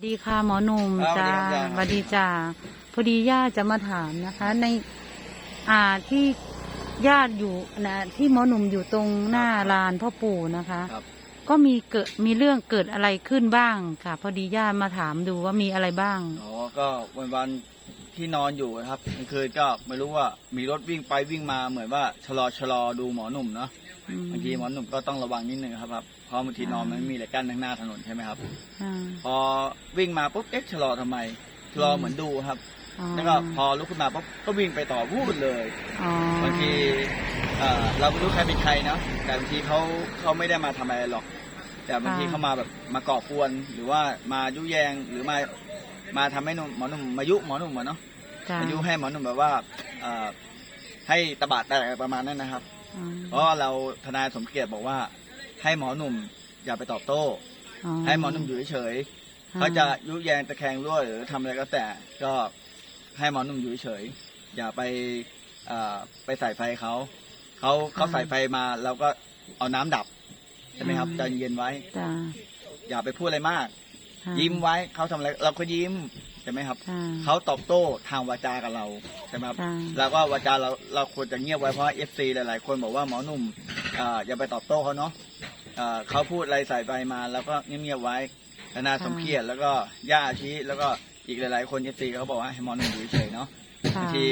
สวัสดีค่ะหมอหนุ่มครับจ้าสวัสดีครับ สวัสดีจ้าพอดีญาติจะมาถามนะคะ ในอ่าที่ญาติอยู่นะที่หมอหนุ่มอยู่ตรงหน้าลานพ่อปู่นะคะ ครับก็มีเกิดมีเรื่องเกิดอะไรขึ้นบ้างค่ะ พอดีญาติมาถามดูว่ามีอะไรบ้าง อ๋อก็วันวัน ที่นอนอยู่นะครับกลางคืนก็ไม่รู้ว่ามีรถวิ่งไปวิ่งมาเหมือนว่าชะลอชะลอดูหมอหนุ่มเนาะอืม บางทีหมอหนุ่มก็ต้องระวังนิดนึงครับครับเพราะบางทีนอนมันไม่มีอะไรกั้นทางหน้าถนนใช่ไหมครับ อ่าพอวิ่งมาปุ๊บเอ๊ะชะลอทำไมชะลอเหมือนดูครับ อ๋อแล้วก็พอลุกขึ้นมาปุ๊บก็วิ่งไปต่อวูดเลยอ๋อบางทีเอ่อเราไม่รู้ใครเป็นใครเนาะแต่บางทีเขาเขาไม่ได้มาทำอะไรหรอก แต่บางทีเขามาแบบมาก่อกวนหรือว่ามายุแยงหรือมา มาทำให้หนุ่มหมอหนุ่มมายุหมอหนุ่มอะเนาะจ้าอายุให้หมอหนุ่มแบบว่าเอ่อให้ตะบะแตกประมาณนั้นนะครับอืมเพราะเราทนายสมเกียรติบอกว่า ให้หมอหนุ่มอย่าไปตอบโต้ให้หมอหนุ่มอยู่เฉยๆเขาจะยุแยงตะแคงรั่วหรือทำอะไรก็แต่ก็ให้หมอหนุ่มอยู่เฉยๆอย่าไปเอ่อไปใส่ไฟเขาเขาเขาใส่ไฟมาเราก็เอาน้ำดับใช่ไหมครับใจเย็นไว้ จ้าอย่าไปพูดอะไรมาก ค่ะยิ้มไว้เขาทำอะไรเราก็ยิ้มใช่ไหมครับจ้าเขาตอบโต้ทางวาจากับเราใช่ไหมครับจ้าแล้วก็วาจาเราเราควรจะเงียบไว้เพราะเอฟซีหลาย ๆ คนบอกว่าหมอหนุ่มอ่าอย่าไปตอบโต้เขาเนาะอ่าเขาพูดอะไรใส่ไปมาแล้วก็เงียบๆไว้ธนาสมเกียรติแล้วก็ย่าชี้แล้วก็อีกหลาย ๆ คนเอฟซีเขาบอกว่าให้หมอหนุ่มอยู่เฉยๆเนาะ ค่ะบางที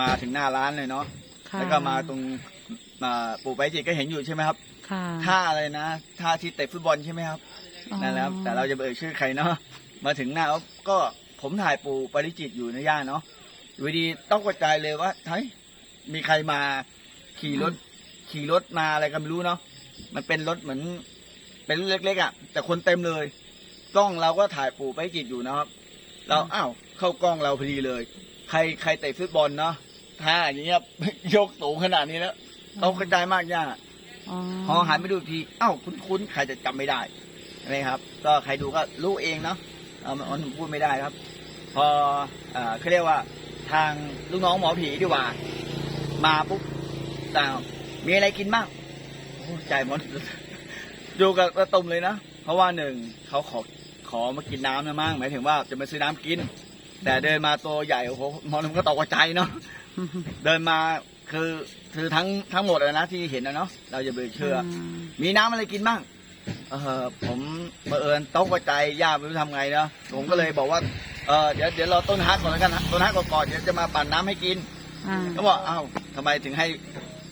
มาถึงหน้าร้านเลยเนาะ ค่ะแล้วก็มาตรงมาปู่ไปจิตก็เห็นอยู่ใช่ไหมครับ ค่ะท่าอะไรนะ ท่าที่เตะฟุตบอลใช่ไหมครับ นั่นแหละครับ แต่เราจะเอ่ยชื่อใครเนาะมาถึงหน้าปุ๊บก็ผมถ่ายปูปริจิตอยู่ในย่านเนาะอยู่ดีๆต้องกระจายเลยว่าเฮ้ยมีใครมาขี่รถ ขี่รถมาอะไรก็ไม่รู้เนาะมันเป็นรถเหมือน เป็นรถเล็กๆอะ แต่คนเต็มเลยกล้องเราก็ถ่ายปูปริจิตอยู่นะครับ เราอ้าวเข้ากล้องเราพอดีเลย ใครใครเตะฟุตบอลเนาะท่าอย่างเงี้ยยกสูงขนาดนี้แล้วต้องกระจายมากย่าอ๋อพอหันไปดูอีกที เอ้า คุ้นๆ ใครจะจำไม่ได้ ใช่ไหมครับ ก็ใครดูก็รู้เองเนาะเออมันผมพูดไม่ได้ครับพอเอ่อเขาเรียกว่าทางลูกน้องหมอผีดีกว่า มาปุ๊บต่างมีอะไรกินบ้างโอ้ใจหมดอยู่กับระตุ่มเลยนะ เพราะว่าหนึ่งเขาขอขอมากินน้ำนะมั่งหมายถึงว่าจะมาซื้อน้ำกิน แต่เดินมาตัวใหญ่โอ้โหหมอหนุ่มก็ตกใจเนาะเดินมาคือคือทั้งทั้งหมดอะนะที่เห็นนะเนาะเราจะไปเชื่อ มีน้ำอะไรกินบ้าง เออผมบังเอิญโต๊ะกระจายย่าไม่รู้ทำไงเนาะผมก็เลยบอกว่าเออเดี๋ยวเดี๋ยวเราต้นฮักก่อนแล้วกันนะต้นฮักก่อนเดี๋ยวจะมาปั่นน้ำให้กินอ่าเขาบอกอ้าวทำไมถึงให้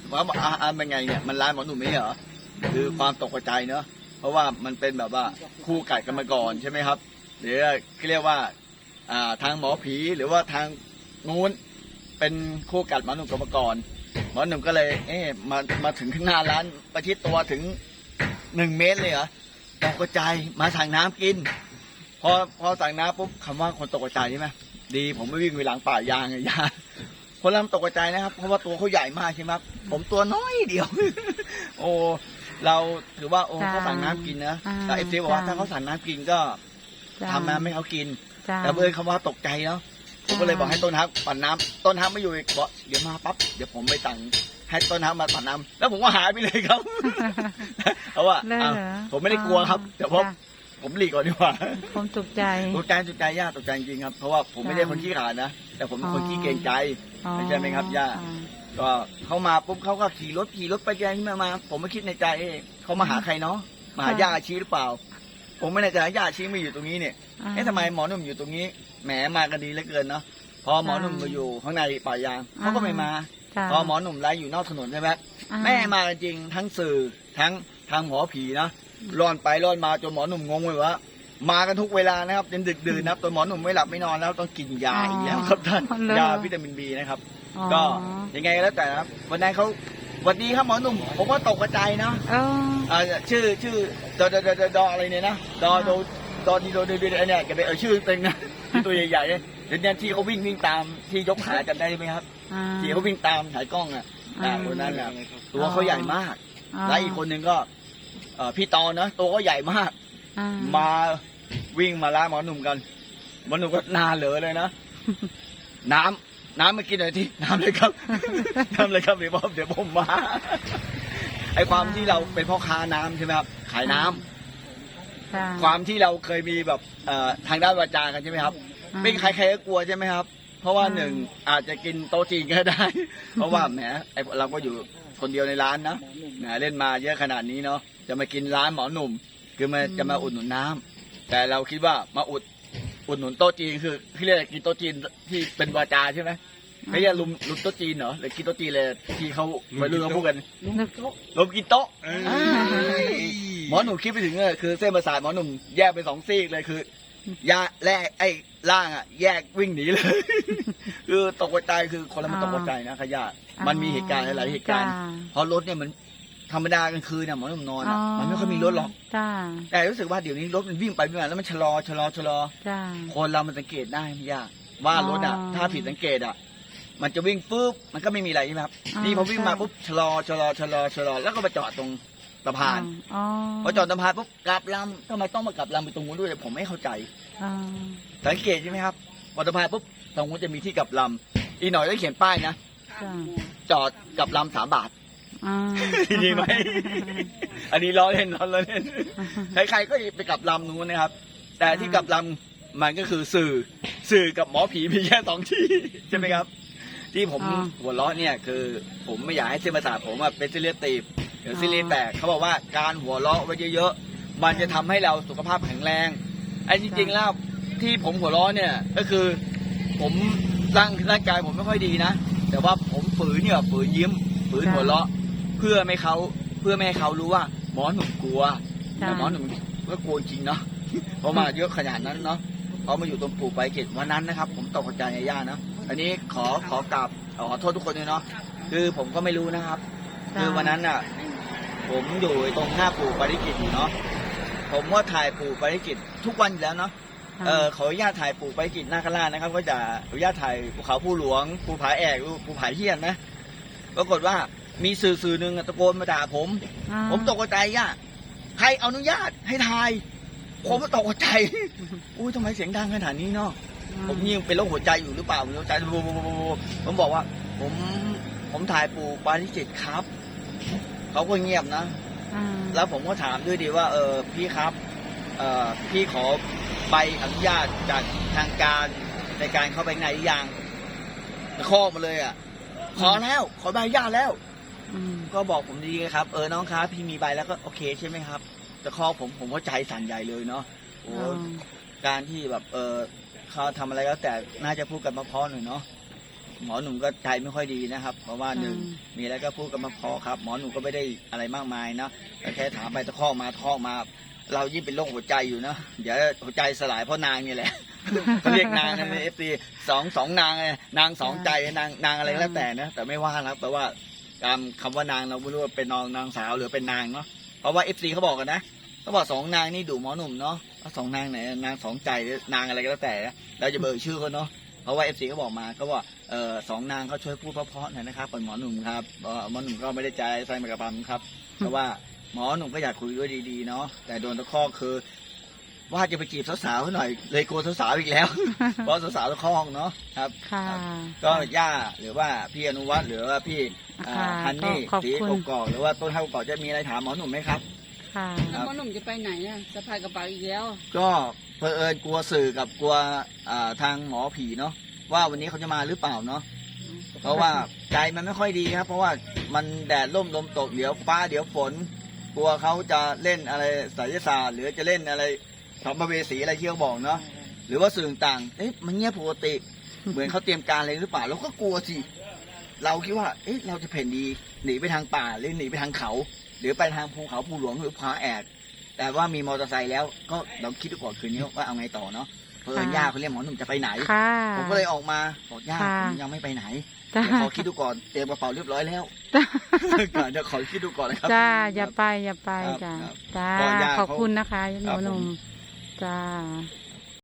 เขาบอกอ่าอ่าเป็นไงเนี่ยมันร้านหมอหนุ่มไม่ใช่เหรอคือความตกกระจายเนาะเพราะว่ามันเป็นแบบว่าคู่กัดกันมาก่อนใช่ไหมครับ หรือเรียกว่าอ่าทางหมอผีหรือว่าทางงูนเป็นคู่กัดหมอหนุ่มกันมาก่อนหมอหนุ่มก็เลย เอ๊ะมามาถึงข้างหน้าร้านประชิดตัวถึง หนึ่งเมตรเลยเหรอตกกระจายมาสั่งน้ำกิน พอพอสั่งน้ำปุ๊บคำว่าคนตกกระจายใช่ไหมดี ผมไม่วิ่งไปหลังป่ายางไงยาคนลำตกกระจายนะครับ เพราะว่าตัวเขาใหญ่มากใช่ไหมครับผมตัวน้อยเดียว โอ้เราถือว่าโอ้จ้าเขาสั่งน้ำกินนะอ่าแต่เอฟซีบอกว่าจ้าถ้าเขาสั่งน้ำกินก็จ้าทำน้ำให้เขากินจ้าแต่เพื่อนคำว่าตกใจเนาะผมก็เลยบอกให้ต้นฮักปั่นน้ำต้นฮักไม่อยู่อีกบอกเดี๋ยวมาปั๊บเดี๋ยวผมไปสั่ง ให้ต้นฮักมาปั่นน้ำแล้วผมก็หายไปเลยครับ เพราะว่าเลยอ้าวเหรอผมไม่ได้กลัวครับแต่เพราะจ้ผมหลีกก่อนดีกว่าผมตกใจ ตกใจตกใจย่าตกใจจริงครับเพราะว่าผมไม่ได้คนขี้ขลาดนะแต่ผมเป็นคนขี้เกรงใจ อ๋อไม่ใช่ไหมครับย่าก็เขามาปุ๊บเขาก็ขี่รถขี่รถไปยังมามา ผมไม่คิดในใจเอ๊ะเขามาหาใครเนาะมาหาย่าอาชีหรือเปล่า ผมไม่แน่ใจว่าย่าอาชีไม่อยู่ตรงนี้เนี่ยอ่า เอ๊ะทำไมหมอหนุ่มอยู่ตรงนี้แหมมากันดีเหลือเกินเนาะพอหมอหนุ่มมาอยู่ข้างในป่ายางเขาก็ไม่มาจ้า พอหมอหนุ่มไล่อยู่นอกถนนใช่ไหมอ่าแม่มากันจริงทั้งสื่อทั้งทางหมอผีนะร่อนไปร่อนมาจนหมอหนุ่มงงเลยว่ามากันทุกเวลานะครับจนดึกดื่นนะครับตัวหมอหนุ่มไม่หลับไม่นอนแล้วต้องกินยาอีกแล้วครับท่านอ๋อเหรอยาวิตามินบีนะครับอ๋อก็ยังไงก็แล้วแต่นะครับวันนั้นเขาสวัสดีครับหมอหนุ่มผมว่าตกกระจายเนาะเอออ่าชื่อชื่อดอดอดอดอดออะไรเนี่ยนะดอโดดอดีโดดีโดไอเนี่ยแกไปเออชื่อเต็งนะที่ตัวใหญ่ๆเนี่ย เดี๋ยวนี้ที่เขาวิ่งวิ่งตามที่ยกขาจำได้ไหมครับ อ่า ที่เขาวิ่งตามถ่ายกล้องอะอ่า อ่าคนนั้นอะตัวเขาใหญ่มากอ๋อและอีกคนหนึ่งก็เอ่อพี่ตอนนะตัวก็ใหญ่มาก อ่มาวิ่งมาล่าหมอหนุ่มกันหมอหนุ่มก็หนาเหลือเลยนะ น้ำน้ำมากินหน่อยที่น้ำเลยครับ น้ำเลยครับเดี๋ยวผมเดี๋ยวผมมาไอความที่เราเป็นพ่อค้าน้ำใช่ไหมครับขายน้ำ ค่ะความที่เราเคยมีแบบเอ่อทางด้านวาจากันใช่ไหมครับ อ่าไม่ใครใครก็กลัวใช่ไหมครับ เพราะว่าอ่าหนึ่งอาจจะกินโต๊ะจีนก็ได้ เพราะว่าแหมไอเราก็อยู่คนเดียวในร้านนะแหมเล่นมาเยอะขนาดนี้เนาะจะมากินร้านหมอหนุ่ม คือมาจะมาอุดหนุนน้ำแต่เราคิดว่ามาอุดอุดหนุนโต๊ะจีนคือที่เรียกกินโต๊ะจีนที่เป็นวาจาใช่ไหมเขาเรียกลุมลุมโต๊ะจีนเหรอหรือกินโต๊ะจีนเลยที่เขาวัยรุ่นเขาพูดกัน ลมกินโต๊ะเอ้ย อ่าหมอหนุ่มคิดไปถึงเลยคือเส้นประสาทหมอหนุ่มแยกเป็นสองซีกเลยคือยาแรกไอ้ ล่างอะ แยกวิ่งหนีเลย คือตกใจคือคนละมันตกใจนะขยะ มันมีเหตุการณ์หลายๆเหตุการณ์จ้เพราะรถเนี่ยมันธรรมดากลางคืนเนี่ยหมอหนุ่มนอนอะมันไม่ค่อยมีรถหรอกจ้าแต่รู้สึกว่าเดี๋ยวนี้รถมันวิ่งไปวิ่งมาแล้วมันชะลอชะลอชะลอจ้าคนเรามันสังเกตได้ไม่ยาก ว่ารถอะอ๋อถ้าผิดสังเกตอะ มันจะวิ่งปุ๊บมันก็ไม่มีอะไรใช่ไหมครับอ่านี่นี่พอวิ่งมาใช่ปุ๊บชะลอชะลอชะลอชะลอแล้วก็มาจอดตรง สะพานอ๋อพอจอดสะพานปุ๊บกลับลำทำไมต้องมากลับลำไปตรงนู้นด้วยผมไม่เข้าใจอ๋อสังเกตใช่ไหมครับพอสะพานปุ๊บตรงนู้นจะมีที่กลับลำอีกหน่อยก็เขียนป้ายนะจ้าจอดกลับลำสามบาทอ๋อดีไหมอันนี้ล้อเล่นล้อเล่นใครๆก็ไปกลับลำนู้นนะครับ แต่ที่กลับลำมันก็คือสื่อสื่อกับหมอผีมีแค่สองที่ใช่ไหมครับที่ผมอ่าหัวเราะเนี่ยคือผมไม่อยากให้เส้นประสาทผมอะเป็นเส้นเลือดตีบ หรือเส้นเลือดแตกเขาบอกว่าการหัวเราะไว้เยอะๆมันจะทำให้เราสุขภาพแข็งแรงไอ้จริงๆแล้วที่ผมหัวเราะเนี่ยก็คือ ผมร่างร่างกายผมไม่ค่อยดีนะแต่ว่าผมฝืนเนี่ยฝืนยิ้มฝืนหัวเราะ เพื่อไม่เขาเพื่อไม่ให้เขารู้ว่า หมอหนุ่มกลัวแต่หมอหนุ่มก็กลัวจริงเนาะเพราะมาเยอะขนาดนั้นเนาะพอมาอยู่ตรงปู่ไปเกตวันนั้นนะครับ ผมตกใจในย่านะอันนี้ขอขอกราบขอโทษทุกคนด้วยเนาะคือผมก็ไม่รู้นะครับ คือวันนั้นอะ ผมอยู่ตรงหน้าปู่ปาริกิตอยู่เนาะผมก็ถ่ายปู่ปาริกิตทุกวันอยู่แล้วเนาะเออขออนุญาตถ่ายปู่ไปกิจนาคราชนะครับ ก็จะขออนุญาตถ่ายภูเขาผู้หลวงภูผาแอกภูผาเฮียนนะปรากฏว่ามีสื่อสื่อหนึ่งอะตะโกนมาด่าผมอ๋อผมตกใจย่าใครอนุญาตให้ถ่าย ผมก็ตกใจอุ้ยทำไมเสียงดังขนาดนี้เนาะผมยิ่งเป็นโรคหัวใจอยู่หรือเปล่าหัวใจบูบูบูบูบูผมบอกว่า ผมผมถ่ายปู่ปาริจิตครับ เขาก็เงียบนะ อ่าแล้วผมก็ถามด้วยดีว่า เออพี่ครับ เออพี่ขอใบอนุญาตจากทางการในการเข้าไปข้างในหรือยังข้อมาเลยอะ ขอแล้ว ขอใบอนุญาตแล้ว อืมก็บอกผมดีครับ เออน้องครับ พี่มีใบแล้วก็โอเคใช่ไหมครับ แต่ข้อผมผมก็ใจสั่นใหญ่เลยเนาะโอ้อ๋อการที่แบบเออเขาทำอะไรก็แต่น่าจะพูดกันมาเพราะหน่อยเนาะ หมอหนุ่มก็ใจไม่ค่อยดีนะครับ เพราะว่าหนึ่งมีอะไรก็พูดกันมาพอครับ หมอหนูก็ไม่ได้อะไรมากมายนะแต่แค่ถามไปตะคอกมาตะคอกมา เรายิ่งเป็นโรคหัวใจอยู่นะเดี๋ยวหัวใจสลายเพราะนางนี่แหละเขาเรียกนางในเอฟซีสองสองนางไงนางสองใจนางนางอะไรก็แล้วแต่นะแต่ไม่ว่านะแต่ว่าตามคำว่านางเราไม่รู้ว่าเป็นนางนางสาวหรือเป็นนางเนาะเพราะว่าเอฟซีเขาบอกกันนะเขาบอกสองนางนี่ดูหมอหนุ่มเนาะแล้วสองนางไหนนางสองใจหรือนางอะไรก็แล้วแต่นะเราจะเบิกชื่อเขาเนาะเพราะว่าเอฟซีเขาบอกมาเขาบอกเออ สองนางเขาช่วยพูดเพราะๆหน่อยนะครับเป็นหมอหนุ่มครับเอ่อหมอหนุ่มก็ไม่ได้ใจใส่มากระปั๊มครับเพราะว่าหมอหนุ่มก็อยากคุยด้วยดีๆเนาะแต่โดนตะคอกคือ ว่าจะไปจีบสาวๆเขาหน่อย เลยกลัวสาวๆอีกแล้ว เพราะสาวๆตะคอกเนาะครับค่ะก็ย่าหรือว่าพี่อนุวัฒน์หรือว่าพี่อ่าค่ะฮันนี่ก็ขอบสีคุณกกอกหรือว่าต้นข้าวกกอกจะมีอะไรถามหมอหนุ่มไหมครับค่ะแล้วพ่อหนุ่มจะไปไหนอะสะพายกระเป๋าอีกแล้ว ก็เผอิญกลัวสื่อกับกลัวอ่าทางหมอผีเนาะ ว่าวันนี้เขาจะมาหรือเปล่าเนาะเพราะว่าใจมันไม่ค่อยดีครับ เพราะว่ามันแดดร่มลมตกเดี๋ยวฟ้าเดี๋ยวฝน กลัวเขาจะเล่นอะไรไสยศาสตร์หรือจะเล่นอะไรสัมภเวสีอะไรที่เขาบอกเนาะหรือว่าสื่อต่างๆเอ๊ะมันเงียบปกติ เหมือนเขาเตรียมการอะไรหรือเปล่าเราก็กลัวสิเราคิดว่า เอ๊ะเราจะเพ่นดีหนีไปทางป่าหรือหนีไปทางเขา หรือไปทางภูเขาภูหลวงหรือผาแอกแต่ว่ามีมอเตอร์ไซค์แล้วก็เราคิดดูก่อนคืนนี้ว่าเอาไงต่อเนาะ เพื่อนค่ะย่าเขาเรียกหมอหนุ่มจะไปไหน ค่ะ ผมก็เลยออกมาบอกย่าค่ะผมยังไม่ไปไหนจ้าเดี๋ยวขอคิดดูก่อนเตรียมกระเป๋าเรียบร้อยแล้วจ้าก่อนจะขอคิดดูก่อนนะครับ จ้าอย่าไปอย่าไปครับจ้าครับจ้าก็ญาติขอบเขาคุณนะคะหครันูบผมหนุ่มจ้า